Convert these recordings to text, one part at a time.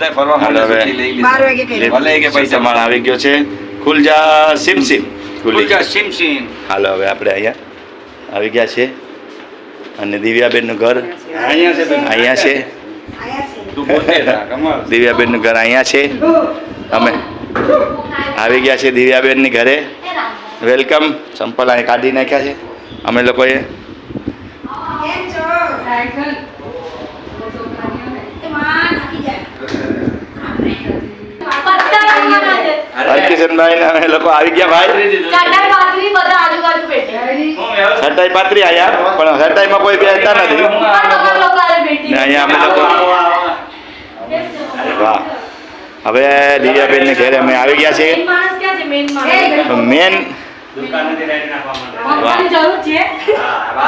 બધા ફરવા હાલો હવે. લઈ લીધી. ભલે કે પૈસા માળ આવી ગયો છે. ખુલજા સિમ સિમ ખુલી ખુલજા સિમ સિમ હાલો હવે આપણે અહીંયા આવી ગયા છે અને દિવ્યાબેનનું ઘર અહીંયા છે અહીંયા છે. દિવ્યાબેનનું ઘર અહીંયા છે. અમે આવી ગયા છે દિવ્યાબેનની ઘરે. વેલકમ. સંપલ અહીં કાઢી નાખ્યા છે. અમે લોકોએ કેમ છો માં થાકી જાય. હરકિશનભાઈ અમે લોકો આવી ગયા ભાઈ. સટાઈ પાત્રી આયા પણ સટાઈમાં કોઈ બેસતા નથી. ને અહીંયા અમે લોકો વાહ. હવે દિવ્યાબેનને ઘરે અમે આવી ગયા છીએ. મેન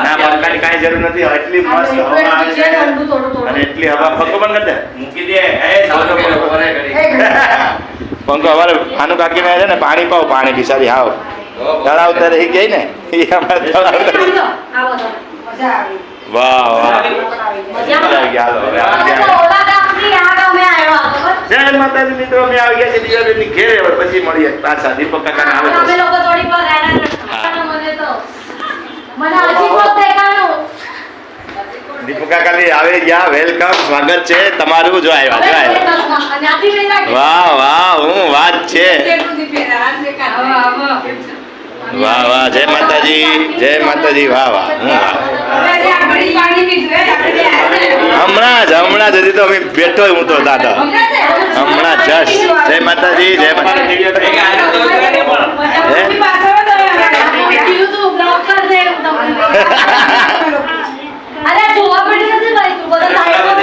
ના પંખાની કાંઈ જરૂર નથી. એટલી મસ્ત હવા આવે છે અને એટલી હવા પંખો બંધ કરી દે. મૂકી દે. એ સાવજો પંખો. પંખો. અમારે આનું કાકીને છે ને પાણી પાવ પાણી બિસારી હાવ. તળાવ તરે એ ગઈ ને એ અમારે તળાવ તરે. વાહ વાહ. મજા આવી. આવી ગયા. જય માતાજી મિત્રો મેં આવી ગયા છે દિવ્યાબેનની ઘેરે હવે પછી મળીએ પાછા. દીપક કાકાને આવે અમે લોકો થોડી પર રહેણા મને તો. મને હજી દેખાણું. દીપક કાકાની આવે ગયા. વેલકમ સ્વાગત છે તમારું. જો આવ્યા જો આવ્યા. વાહ વાહ હું વાત છે. વાહ વાહ જય માતાજી જય માતાજી. વાહ વાહ હું વાહ હમણાં જ હમણાં જ હજી તો અમે બેઠો હું તો દાદા. હમણાં જસ્ટ જય માતાજી જય માતાજી હે? કીધું તું બ્લોક કર દે હું તમને અરે જોવા પડી નથી ભાઈ તું બધા સાઈડમાં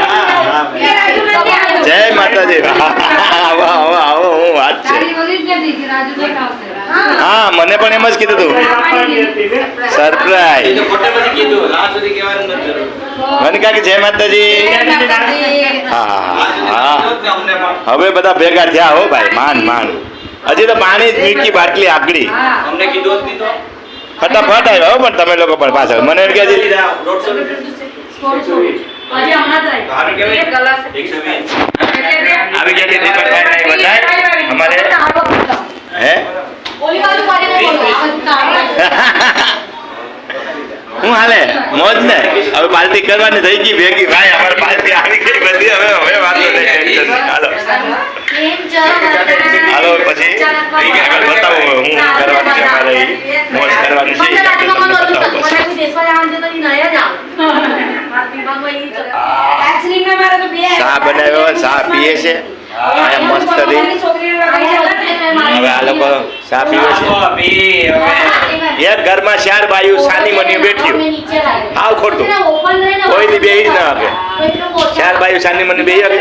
જય માતાજી. વાહ વાહ વાહ આવો હું વાત છે. હા મને પણ એમ જ કીધું તું. સરપ્રાઈઝ તો ખોટે પછી કીધું. આ સુધી કહેવાનું નથી જરૂર. મને કાકી જય માતાજી. હા હા. હવે બધા ભેગા થયા હો ભાઈ માન માન. હજી તો પાણી જ મૂકી બાટલી આગળી. અમને કીધું ફટાફટ આવ્યા હો પણ તમે લોકો પણ પાછળ. મને એમ કે હજી હમણાં જ તો કલાક કહેવાય. એકસો આવી જતી છે દીપકભાઈ બધાય? બધા અમારે હે? ઓલી બાજુ. હું હાલે? મોજ ને? હવે પાર્ટી કરવાની થઈ ગઈ ભેગી. ભાઈ અમારે પાર્ટી આવી ગઈ બધી. હવે હવે વાંધો નહીં. ટેન્શન. હાલો? હાલો પછી આગળ બતાવો હું કરવાનું છે અમારે મોજ કરવાની છે. તમને બતાવો ચા બનાવ્યો ચા પીએ છે. મસ્ત હતી. મારી છોકરીને લગાવી હવે આ લોકો ચા પીવે છે. આપો, પી, હવે. એક ઘરમાં ચાર બાયું સાની મની બેઠ્યું હાવ ખોટું. કોઈ દી જ ન શકે. ચાર બાયું સાની મની. હે?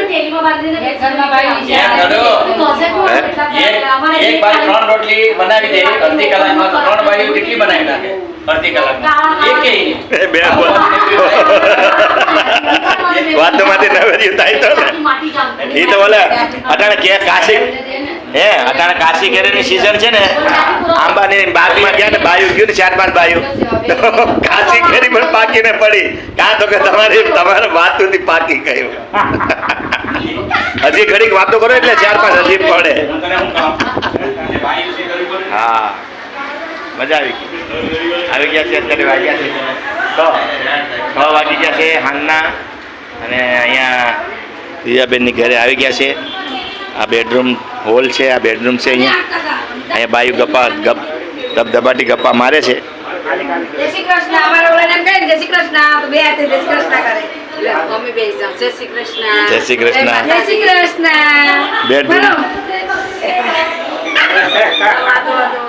એક બાજુ ત્રણ રોટલી બનાવી દે. અડધી કલાકમાં ત્રણ કેટલી બનાવી નાખે. અડધી કલાકમાં. એકેય નહીં. એ થાય તો ને. તો બોલે અટાણે કે કાશી હે અટાણે કાશી કેરીની સીઝન છે ને આંબાની બાગમાં ગયા ને બાયું ગયું ને ચાર પાંચ બાયું. કાશી કેરી પણ પાકીને પડી. કાં તો કે તમારી તમારે વાત સુધી પાકી ગયું. હજી ઘડીક વાતો કરો એટલે ચાર પાંચ હજી પડે. હું. મજા આવી ગઈ. આવી ગયા છે અત્યારે વાગ્યા છ. છ વાગી ગયા છે હાલના. અને અહીંયા રીજાબેનની ઘરે આવી ગયા છે. આ બેડરૂમ હોલ છે આ બેડરૂમ છે અહીંયા. અહીંયા બાયુ ગપ્પા ગપ ધબધબાટી ગપ્પા મારે છે. જય શ્રી કૃષ્ણ અમારા ઓલાને એમ કહે જય શ્રી કૃષ્ણ તો બે હાથે જય શ્રી કૃષ્ણ કરે. જય શ્રી કૃષ્ણ. જય શ્રી કૃષ્ણ. જય શ્રી કૃષ્ણ. Bedroom. વાતો, વાતો.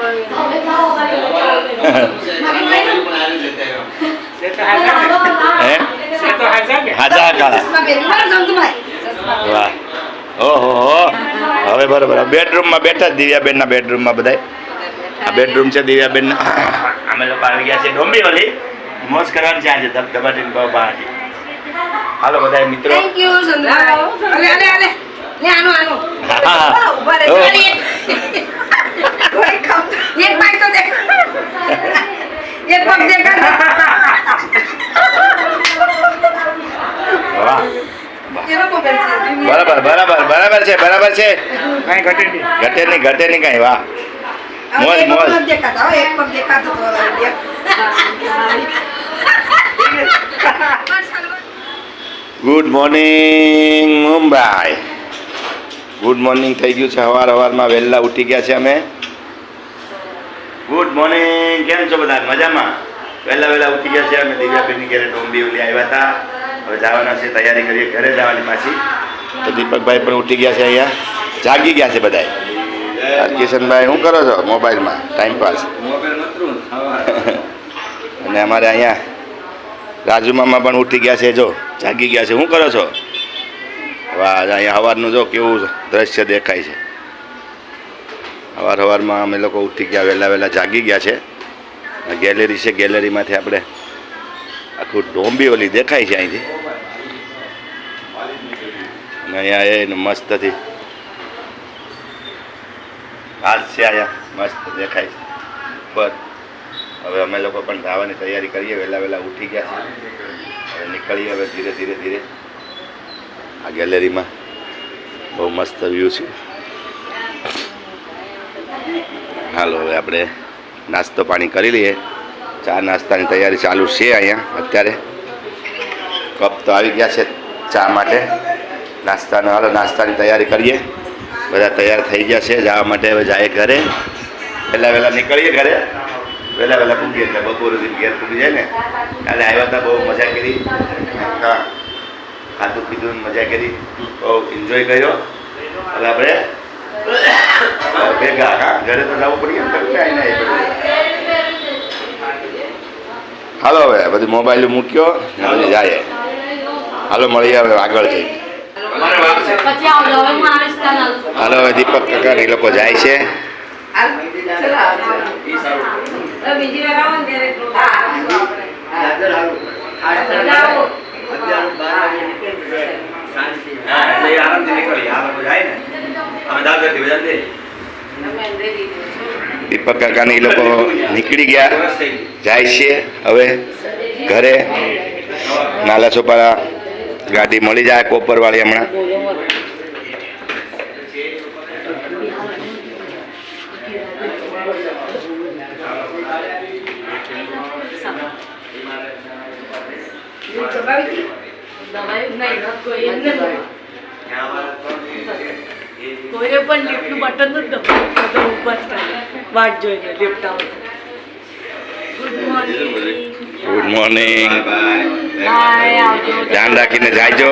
હે હાજા કાળા. વાહ ઓહો હો હવે બરોબર બેડરૂમમાં બેઠા દિવ્યાબેનના બેડરૂમમાં બધાય આ બેડરૂમ છે દિવ્યાબેન અમે લોકો આવી ગયા છે ડોંબીવલી મોજ કરવાની છે આજે ધબધબાટીને બહુ બહારથી હાલો બધા મિત્રો. લે, આનું, આનું. હા. ઊભા રહે. એક. તો દેખ. એક પગ. વાહ એ લોકો બેસે. બરાબર બરાબર બરાબર છે બરાબર છે. કાંઈ ઘટે નહીં. ઘટે નહીં ઘટે નહીં કાંઈ વાહ. મોજ, મોજ. Good morning Mumbai good morning થઈ ગયું છે સવાર સવારમાં વહેલા ઉઠી ગયા છે અમે. ગુડ મોર્નિંગ કેમ છો બધા? મજામાં? વહેલા વહેલા ઉઠી ગયા છે અમે દિવ્યાબેનની ઘેરે ડોંબીવલી આવ્યા હતા. હવે જવાના છે તૈયારી કરીએ ઘરે જવાની પાછી. તો દીપકભાઈ પણ ઉઠી ગયા છે અહીંયા. જાગી ગયા છે બધાય. કિશનભાઈ શું કરો છો મોબાઈલમાં? ટાઈમ પાસ અને અમારે અહીંયા રાજુ મામા પણ ઉઠી ગયા છે જો. જાગી ગયા છે. શું કરો છો? વાહ અહીંયા સવારનું જો કેવું દ્રશ્ય દેખાય છે. સવાર સવારમાં અમે લોકો ઉઠી ગયા વહેલા વહેલા જાગી ગયા છે. ગેલેરી છે ગેલેરીમાંથી આપણે આખું ડોંબી ઓલી દેખાય છે અહીંથી. અને અહીંયા એ મસ્તથી ઘાસ છે અહીંયા મસ્ત દેખાય છે. પર હવે અમે લોકો પણ ધાવાની તૈયારી કરીએ, વહેલા વહેલા ઉઠી ગયા છે હવે નીકળીએ હવે ધીરે ધીરે ધીરે. આ ગેલેરીમાં બહુ મસ્ત વ્યૂ છે. હાલો, હવે આપણે નાસ્તો પાણી કરી લઈએ. ચા નાસ્તાની તૈયારી ચાલુ છે અહીંયા અત્યારે. કપ તો આવી ગયા છે ચા માટે. નાસ્તાનો હાલો, નાસ્તાની તૈયારી કરીએ. બધા તૈયાર થઈ ગયા છે, જવા માટે હવે જાય ઘરે. વહેલા વહેલા નીકળીએ ઘરે. વહેલા વહેલા પૂગીએ એટલે બપોર સુધી ઘેર પૂગી જાય ને. કાલે આવ્યા હતા, બહુ મજા કરી. હા. ખાધું પીધું, મજા કરી. બહુ એન્જોય કર્યો. એટલે આપણે ભેગા, હા, ઘરે તો જવું પડીએ ને. હાલો હવે બધી મોબાઈલ મૂક્યો જાય હાલો, મળીએ હવે આગળ જઈએ હાલો હવે દીપક કાકા ને લોકો જાય છે. દીપક કાકા ને એ લોકો નીકળી ગયું. જાય છે હવે ઘરે. નાલા સોપારા ગાડી મળી જાય કોપરવાળી હમણાં. કોઈએ પણ લિફ્ટનું બટન જ દબાવ્યું થાય. વાટ જોઈને લિફ્ટ આવે ગુડ મોર્નિંગ ગુડ ધ્યાન રાખીને જાયજો.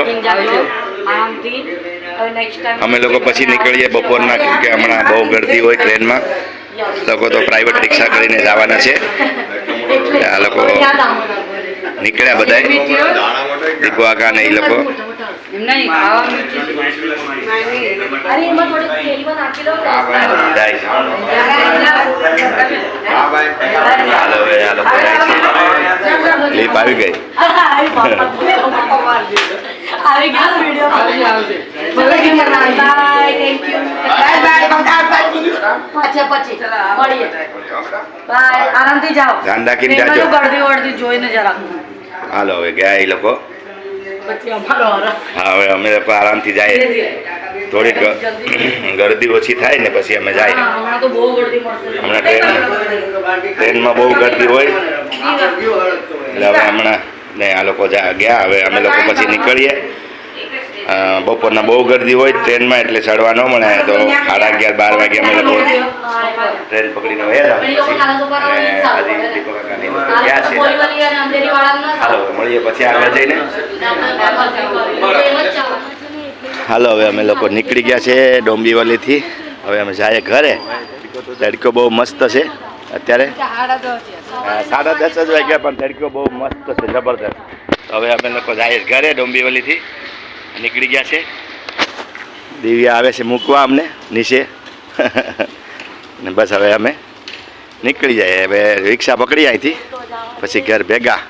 અમે લોકો પછી નીકળીએ બપોરના, કેમ કે હમણાં બહુ ગરદી હોય ટ્રેનમાં. લોકો તો પ્રાઇવેટ રિક્ષા કરીને જવાના છે. આ લોકો નીકળ્યા બધા દીપવાકા ને એ લોકો. નહીં, ખાવા અરે એમાં તેલમાં નાખી હાલો હવે ક્લિપ આવી ગઈ આવી બાપા, આવી ગયા bye thank you Bye bye, બધા આવતા. પછી મળીએ બાય આરામથી જાઓ ધ્યાન રાખીને જાજો. ગળદી વળદી જોઈને જરા હાલો હવે ગયા એ લોકો પછી અમારો હરખ. હા હવે અમે લોકો આરામથી જાય થોડીક જલ્દી. ગરદી ઓછી થાય ને પછી અમે જાય હા, હમણાં ટ્રેન ટ્રેનમાં બહુ ગરદી હોય. એટલે હવે હમણાં ને આ લોકો જા- ગયા હવે અમે લોકો પછી નીકળીએ. બપોરના બહુ ગરદી હોય ટ્રેનમાં એટલે ચડવા ન મળે તો સાડા અગિયાર બાર વાગે અમે લોકો ટ્રેન પકડીને વયા હાલો મળીએ પછી આગળ જઈને. હાલો હવે અમે લોકો નીકળી ગયા છે ડોંબીવલીથી. હવે અમે જઈએ ઘરે. તડકો બહુ મસ્ત છે અત્યારે. સાડા દસ જ વાગ્યા પણ તડકો બહુ મસ્ત છે જબરદસ્ત. હવે અમે લોકો જઈએ ઘરે ડોંબીવલીથી. નીકળી ગયા છે. દિવ્યા આવે છે મૂકવા અમને નીચે. ને બસ હવે અમે નીકળી જાય. હવે રિક્ષા પકડી અહીંથી પછી ઘર ભેગા.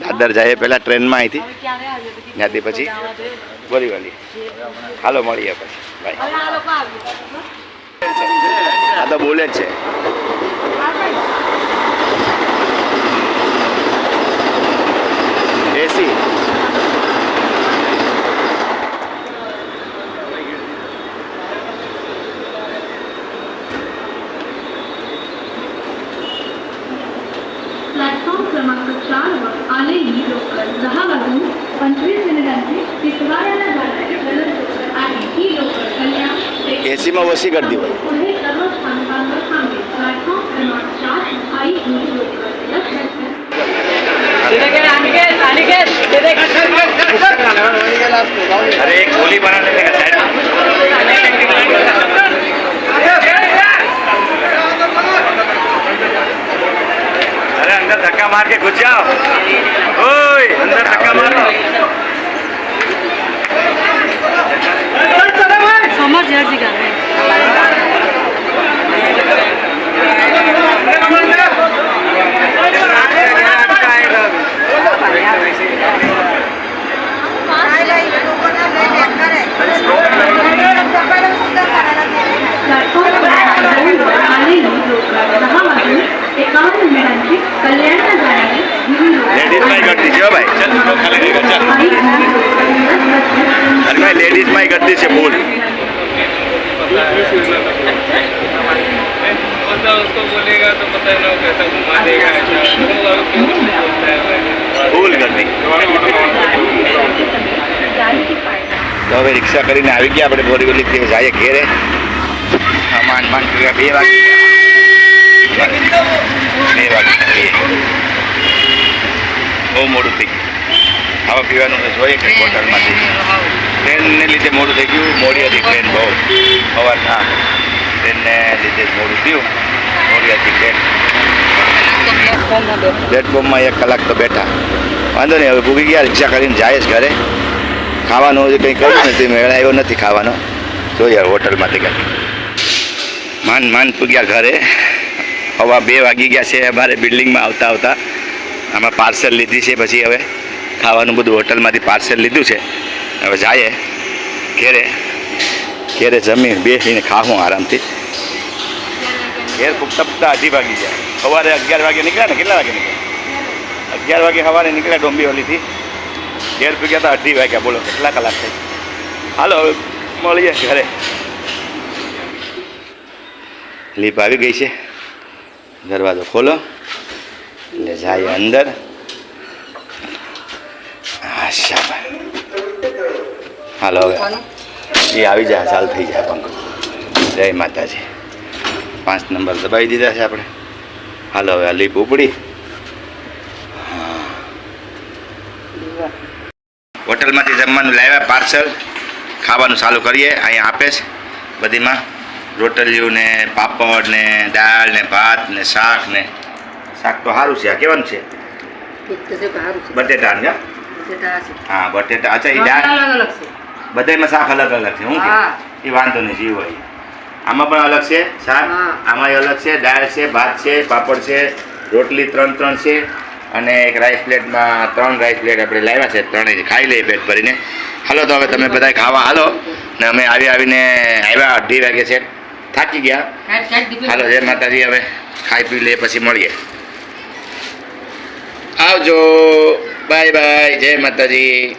દાદર જાય પહેલાં ટ્રેનમાં અહીંથી ત્યાંથી પછી બોરીવલી હાલો મળીએ પછી. આવ્યું આ તો બોલે જ છે. अरे एक गोली बना लेने का साइड अरे अंदर धक्का मार के घुस जाओ ओए अंदर धक्का मारो समझ यार क्यों बोलता है भाई ફૂલ કરતી તો હવે રિક્ષા કરીને આવી ગયા આપણે બોરીવલી થી જઈએ ઘેરે હા, માંડ માંડ કર્યા બે વાગે બે વાગે નીકળીએ. બહુ મોડું થઈ ગયું ખાવા પીવાનું તો જોઈએ કે હોટલમાંથી. ટ્રેનને લીધે મોડું થઈ ગયું. મોડી હતી ટ્રેન બહુ. સવારના ટ્રેનને લીધે મોડું થયું. મોડી હતી ટ્રેન. પ્લેટફોર્મમાં એક કલાક તો બેઠા. વાંધો નહીં, હવે ભૂગી ગયા, રિક્ષા કરીને જાય જ ઘરે. ખાવાનું હજી કંઈ કર્યું નથી. મેળા આવ્યો નથી ખાવાનો. જોઈએ હોટલમાંથી કંઈ માન માન પૂગ્યા ઘરે. હવા બે વાગી ગયા છે. અમારે બિલ્ડિંગમાં આવતા આવતા. આમાં પાર્સલ લીધી છે પછી હવે. ખાવાનું બધું હોટલમાંથી પાર્સલ લીધું છે. હવે જાય ઘેરે. ઘેરે જમી બેસીને ખાવું આરામથી. ઘેર પૂગતા પૂગતા અઢી વાગી જાય સવારે અગિયાર વાગે નીકળ્યા ને? કેટલા વાગે નીકળ્યા? અગિયાર વાગે સવારે નીકળ્યા ડોંબીવલીથી ઘેર પૂગ્યા તો અઢી વાગ્યા. બોલો, કેટલા કલાક થઈ? હાલો, હવે મળીએ ઘરે. લીપ આવી ગઈ છે. દરવાજો ખોલો. એટલે જાય અંદર. શાબાશ હાલો એ આવી જાય ચાલ થઈ જાય પંખો. જય માતાજી. પાંચ નંબર દબાવી દીધા છે આપણે. હાલો હવે આ લીપ ઉપડી. હોટલમાંથી જમવાનું લાવ્યા પાર્સલ. ખાવાનું ચાલુ કરીએ અહીંયા આપે છે. બધીમાં રોટલીયું ને પાપડ ને દાળ ને ભાત ને શાક ને શાક તો સારું છે આ કેવાનું છે? બટેટા ને હા બટેટા. અચ્છા એ દાળ બધામાં શાક અલગ અલગ છે હું કે? એ વાંધો નહીં જીવ હોય. આમાં પણ અલગ છે શાક આમાં અલગ છે. દાળ છે ભાત છે પાપડ છે રોટલી ત્રણ ત્રણ છે અને એક રાઈસ પ્લેટમાં ત્રણ રાઈસ પ્લેટ આપણે લાવ્યા છે ત્રણેય ખાઈ લઈએ પેટ ભરીને. હાલો તો હવે તમે બધા ખાવા હાલો. ને અમે આવી આવીને આવ્યા અઢી વાગે છે. થાકી ગયા. હાલો જય માતાજી. હવે ખાઈ પી લઈએ પછી મળીએ. આવજો. બાય બાય જય માતાજી.